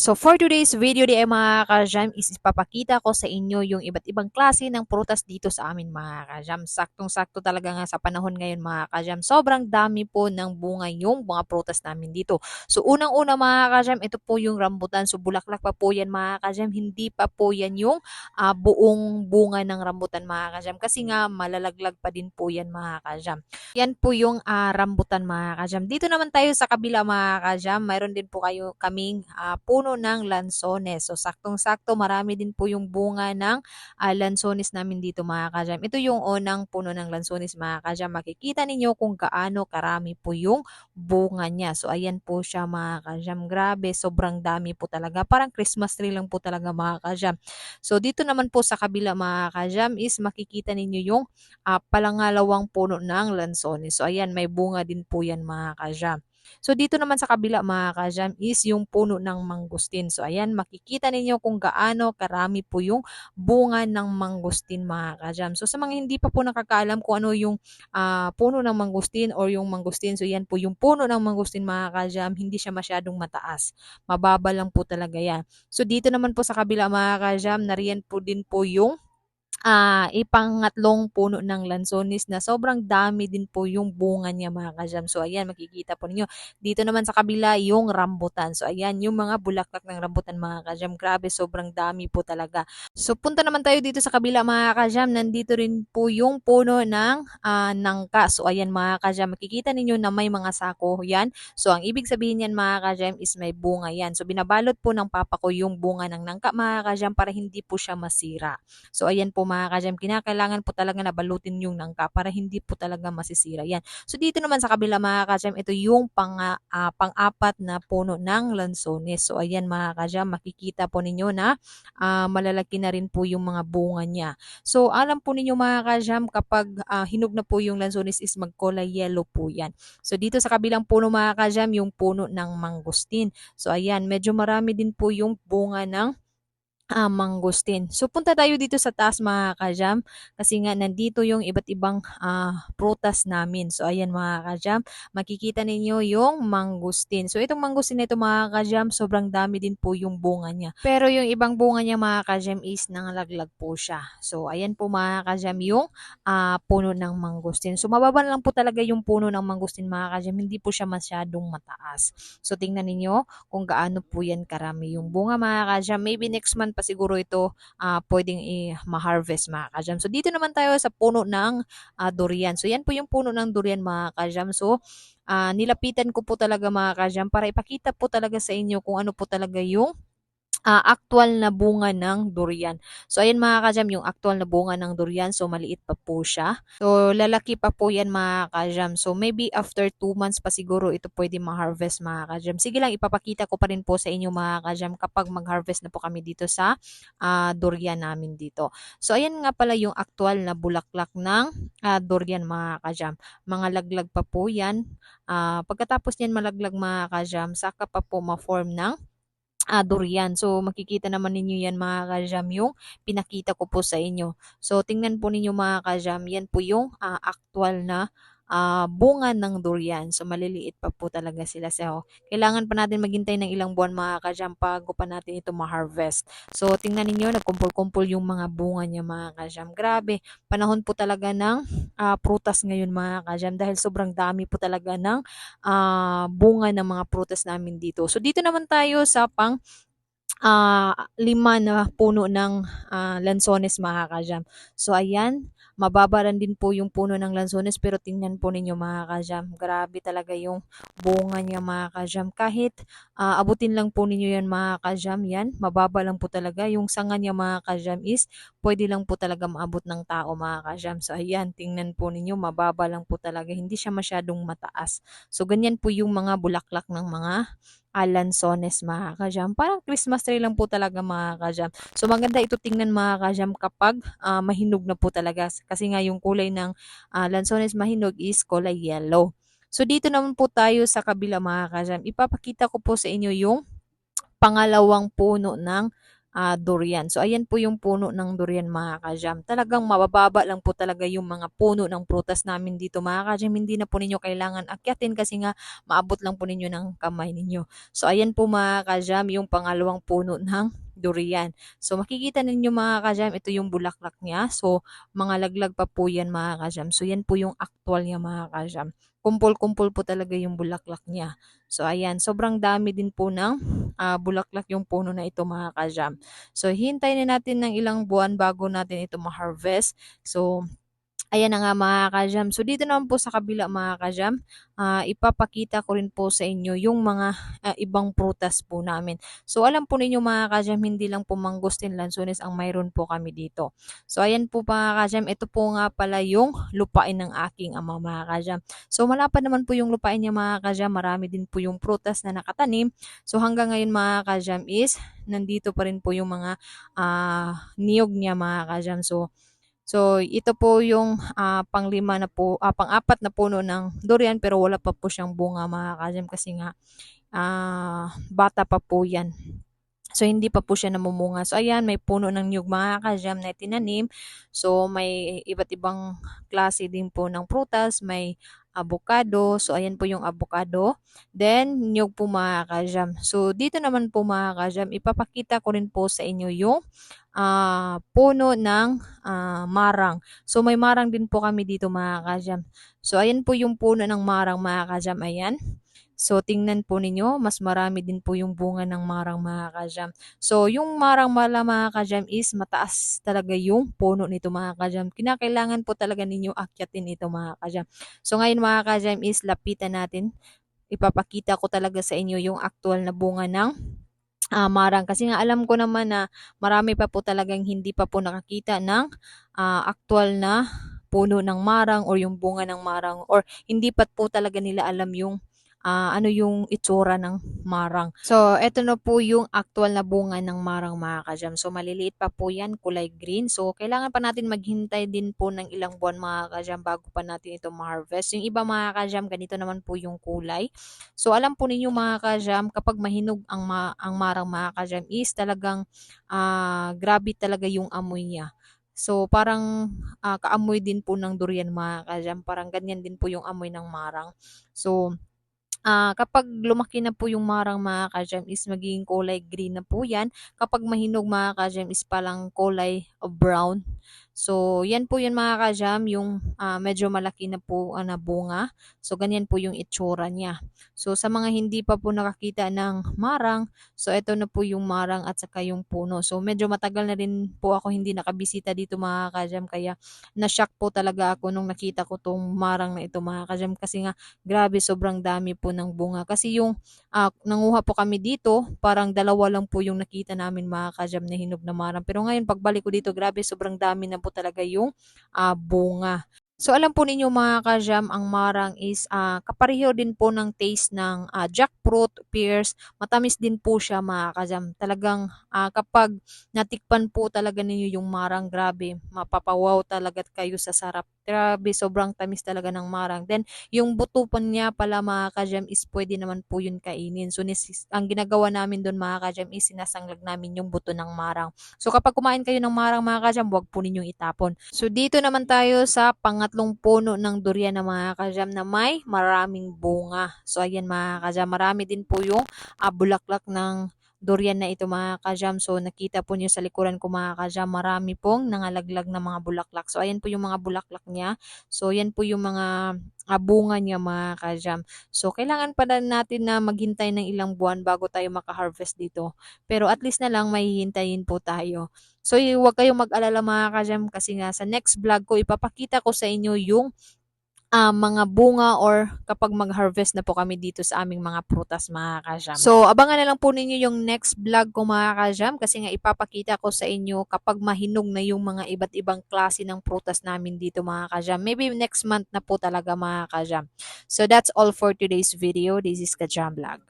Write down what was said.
So for today's video di ay mga kajam is ipapakita ko sa inyo yung iba't ibang klase ng prutas dito sa amin mga kajam. Saktong-sakto talaga nga sa panahon ngayon mga kajam. Sobrang dami po ng bunga yung mga prutas namin dito. So unang-una mga kajam, ito po yung rambutan. So bulaklak pa po yan mga kajam. Hindi pa po yan yung ah, buong bunga ng rambutan mga kajam. Kasi nga malalaglag pa din po yan mga kajam. Yan po yung ah, rambutan mga kajam. Dito naman tayo sa kabila mga kajam. Mayroon din po kayo kaming ah, puno ng lansones. So saktong-sakto marami din po yung bunga ng ah, lansones namin dito mga kajam. Ito yung unang puno ng lansones mga kajam. Makikita ninyo kung gaano karami po yung bunga niya. So ayan po siya mga kajam. Grabe, sobrang dami po talaga. Parang Christmas tree lang po talaga mga kajam. So dito naman po sa kabila mga kajam is makikita ninyo yung ah, palangalawang puno ng lansones. So ayan, may bunga din po yan mga kajam. So dito naman sa kabila mga kajam is yung puno ng mangustin. So ayan, makikita ninyo kung gaano karami po yung bunga ng mangustin mga kajam. So sa mga hindi pa po nakakaalam kung ano yung ah, puno ng mangustin or yung mangustin, so yan po yung puno ng mangustin mga kajam, hindi siya masyadong mataas. Mababa lang po talaga yan. So dito naman po sa kabila mga kajam, nariyan po din po yung ah, ipangatlong puno ng lansones na sobrang dami din po yung bunga niya mga kajam. So ayan, makikita po ninyo. Dito naman sa kabila yung rambutan. So ayan, yung mga bulaklak ng rambutan mga kajam. Grabe, sobrang dami po talaga. So punta naman tayo dito sa kabila mga kajam. Nandito rin po yung puno ng ah, nangka. So ayan mga kajam, makikita ninyo na may mga sako yan. So ang ibig sabihin yan mga kajam is may bunga yan. So binabalot po ng papa ko yung bunga ng nangka mga kajam para hindi po siya masira. So ayan po mga kajam, kinakailangan po talaga na balutin yung nangka para hindi po talaga masisira yan. So dito naman sa kabila mga kajam, ito yung pang, ah, pang-apat na puno ng lansones. So ayan mga kajam, makikita po ninyo na ah, malalaki na rin po yung mga bunga niya. So alam po ninyo mga kajam, kapag ah, hinog na po yung lansones is magkulay yellow po yan. So dito sa kabilang puno mga kajam, yung puno ng mangustin. So ayan, medyo marami din po yung bunga ng ah, mangustin. So punta tayo dito sa taas mga kajam kasi nga nandito yung iba't ibang ah, prutas namin. So ayan mga kajam, makikita ninyo yung mangustin. So itong mangustin na ito mga kajam, sobrang dami din po yung bunga niya. Pero yung ibang bunga niya mga kajam is nangalaglag po siya. So ayan po mga kajam yung ah, puno ng mangustin. So mababa lang po talaga yung puno ng mangustin mga kajam, hindi po siya masyadong mataas. So tingnan ninyo kung gaano po yan karami yung bunga mga kajam. Maybe next month pa siguro ito ah, pwedeng i-harvest mga kajam. So dito naman tayo sa puno ng ah, durian. So yan po yung puno ng durian mga kajam. So ah, nilapitan ko po talaga mga kajam para ipakita po talaga sa inyo kung ano po talaga yung ah, aktual na bunga ng durian. So ayan mga kajam, yung aktual na bunga ng durian. So maliit pa po siya. So lalaki pa po yan mga kajam. So maybe after 2 months pa siguro ito pwede ma-harvest mga kajam. Sige lang, ipapakita ko pa rin po sa inyo mga kajam kapag mag-harvest na po kami dito sa ah, durian namin dito. So ayan nga pala yung aktual na bulaklak ng ah, durian mga kajam. Mga laglag pa po yan. Ah, pagkatapos niyan malaglag mga kajam, saka pa po ma-form ng ah, durian. So, makikita naman ninyo yan mga kajam yung pinakita ko po sa inyo. So, tingnan po ninyo mga kajam, yan po yung ah, actual na ah, bunga ng durian. So, maliliit pa po talaga sila. So, kailangan pa natin maghintay ng ilang buwan mga kajam bago pa natin ito ma-harvest. So, tingnan ninyo, nagkumpul-kumpul yung mga bunga niya mga kajam. Grabe, panahon po talaga ng ah, prutas ngayon mga kajam dahil sobrang dami po talaga ng ah, bunga ng mga prutas namin dito. So dito naman tayo sa pang ah, lima na puno ng ah, lansones mga kajam. So ayan, mababaran din po yung puno ng lansones pero tingnan po ninyo mga kajam. Grabe talaga yung bunga niya mga kajam. Kahit ah, abutin lang po ninyo yan mga kajam, yan, mababa lang po talaga. Yung sanga niya mga kajam is pwede lang po talaga maabot ng tao mga kajam. So ayan, tingnan po ninyo, mababa lang po talaga. Hindi siya masyadong mataas. So ganyan po yung mga bulaklak ng mga alansones mga kajam. Parang Christmas tree lang po talaga mga kajam. So maganda ito tingnan mga kajam kapag ah, mahinog na po talaga. Kasi nga yung kulay ng ah, lansones mahinog is kulay yellow. So dito naman po tayo sa kabila mga kajam. Ipapakita ko po sa inyo yung pangalawang puno ng ah, durian. So ayan po yung puno ng durian mga kajam. Talagang mabababa lang po talaga yung mga puno ng prutas namin dito mga kajam. Hindi na po ninyo kailangan akyatin kasi nga maabot lang po ninyo ng kamay ninyo. So ayan po mga kajam yung pangalawang puno ng durian. So makikita ninyo mga kajam, ito yung bulaklak niya. So mga laglag pa po yan mga kajam. So yan po yung actual niya mga kajam. Kumpul-kumpul po talaga yung bulaklak niya. So ayan, sobrang dami din po ng ah, bulaklak yung puno na ito mga kajam. So hintayin na natin ng ilang buwan bago natin ito ma-harvest. So Ayan na nga mga kajam. So dito naman po sa kabila mga kajam, ah, ipapakita ko rin po sa inyo yung mga ah, ibang prutas po namin. So alam po ninyo mga kajam, hindi lang po mangustin lansones ang mayroon po kami dito. So ayan po mga kajam, ito po nga pala yung lupain ng aking ama mga kajam. So malapad naman po yung lupain niya mga kajam, marami din po yung prutas na nakatanim. So hanggang ngayon mga kajam is, nandito pa rin po yung mga ah, niyog niya mga kajam. So So, ito po yung ah, panglima na po, ah, pang-apat na puno ng durian pero wala pa po siyang bunga mga kasi nga ah, bata pa po yan. So, hindi pa po siya namumunga. So, ayan, may puno ng niyog mga kajam na tinanim. So, may iba't ibang klase din po ng prutas. May avocado. So, ayan po yung avocado. Then, niyog po mga kajam. So, dito naman po mga kajam, ipapakita ko rin po sa inyo yung ah, puno ng ah, marang. So, may marang din po kami dito mga kajam. So, ayan po yung puno ng marang mga kajam. Ayan. So, tingnan po ninyo, mas marami din po yung bunga ng marang mga kajam. So, yung marang mala mga kajam is mataas talaga yung puno nito mga kajam. Kinakailangan po talaga ninyo akyatin ito mga kajam. So, ngayon mga kajam is lapitan natin. Ipapakita ko talaga sa inyo yung actual na bunga ng ah, marang. Kasi nga alam ko naman na marami pa po talagang hindi pa po nakakita ng ah, actual na puno ng marang or yung bunga ng marang or hindi pa po talaga nila alam yung ah, ano yung itsura ng marang. So, eto na po yung actual na bunga ng marang mga kajam. So, maliliit pa po yan, kulay green. So, kailangan pa natin maghintay din po ng ilang buwan mga kajam bago pa natin ito ma-harvest. Yung iba mga kajam, ganito naman po yung kulay. So, alam po ninyo mga kajam, kapag mahinog ang, ma- ang marang mga kajam is talagang ah, grabe talaga yung amoy niya. So, parang ah, kaamoy din po ng durian mga kajam. Parang ganyan din po yung amoy ng marang. So, Ah, kapag lumaki na po yung marang mga ka-gem is magiging kulay green na po yan. Kapag mahinog mga ka-gem is palang kulay brown. So, yan po yun mga ka-jam, yung ah, medyo malaki na po ah, na bunga. So, ganyan po yung itsura niya. So, sa mga hindi pa po nakakita ng marang, so ito na po yung marang at saka yung puno. So, medyo matagal na rin po ako hindi nakabisita dito mga ka-jam. Kaya, na-shock po talaga ako nung nakita ko tong marang na ito mga ka-jam. Kasi nga, grabe, sobrang dami po ng bunga. Kasi yung ah, nanguha po kami dito, parang dalawa lang po yung nakita namin mga kajam na hinog na marang. Pero ngayon, pagbalik ko dito, grabe, sobrang dami na po talaga yung ah, bunga. So alam po ninyo mga kajam, ang marang is ah, kapareho din po ng taste ng ah, jackfruit, pears. Matamis din po siya mga kajam. Talagang ah, kapag natikpan po talaga ninyo yung marang, grabe, mapapawaw talaga kayo sa sarap. Grabe, sobrang tamis talaga ng marang. Then, yung buto pa niya pala mga kajam is pwede naman po yun kainin. So, nis- ang ginagawa namin doon mga kajam is sinasanglag namin yung buto ng marang. So, kapag kumain kayo ng marang mga kajam, huwag po ninyong itapon. So, dito naman tayo sa pangatlong puno ng durian na mga kajam na may maraming bunga. So, ayan mga kajam, marami din po yung ah, bulaklak ng durian na ito mga kajam. So, nakita po niyo sa likuran ko mga kajam, marami pong nangalaglag na mga bulaklak. So, ayan po yung mga bulaklak niya. So, yan po yung mga ah, bunga niya mga kajam. So, kailangan pa na natin na maghintay ng ilang buwan bago tayo maka-harvest dito. Pero at least na lang may hintayin po tayo. So, huwag kayong mag-alala mga kajam kasi nga sa next vlog ko, ipapakita ko sa inyo yung ah, mga bunga or kapag mag-harvest na po kami dito sa aming mga prutas mga kajam. So, abangan na lang po ninyo yung next vlog ko mga kajam kasi nga ipapakita ko sa inyo kapag mahinog na yung mga iba't ibang klase ng prutas namin dito mga kajam. Maybe next month na po talaga mga kajam. So, that's all for today's video. This is Kajam Vlog.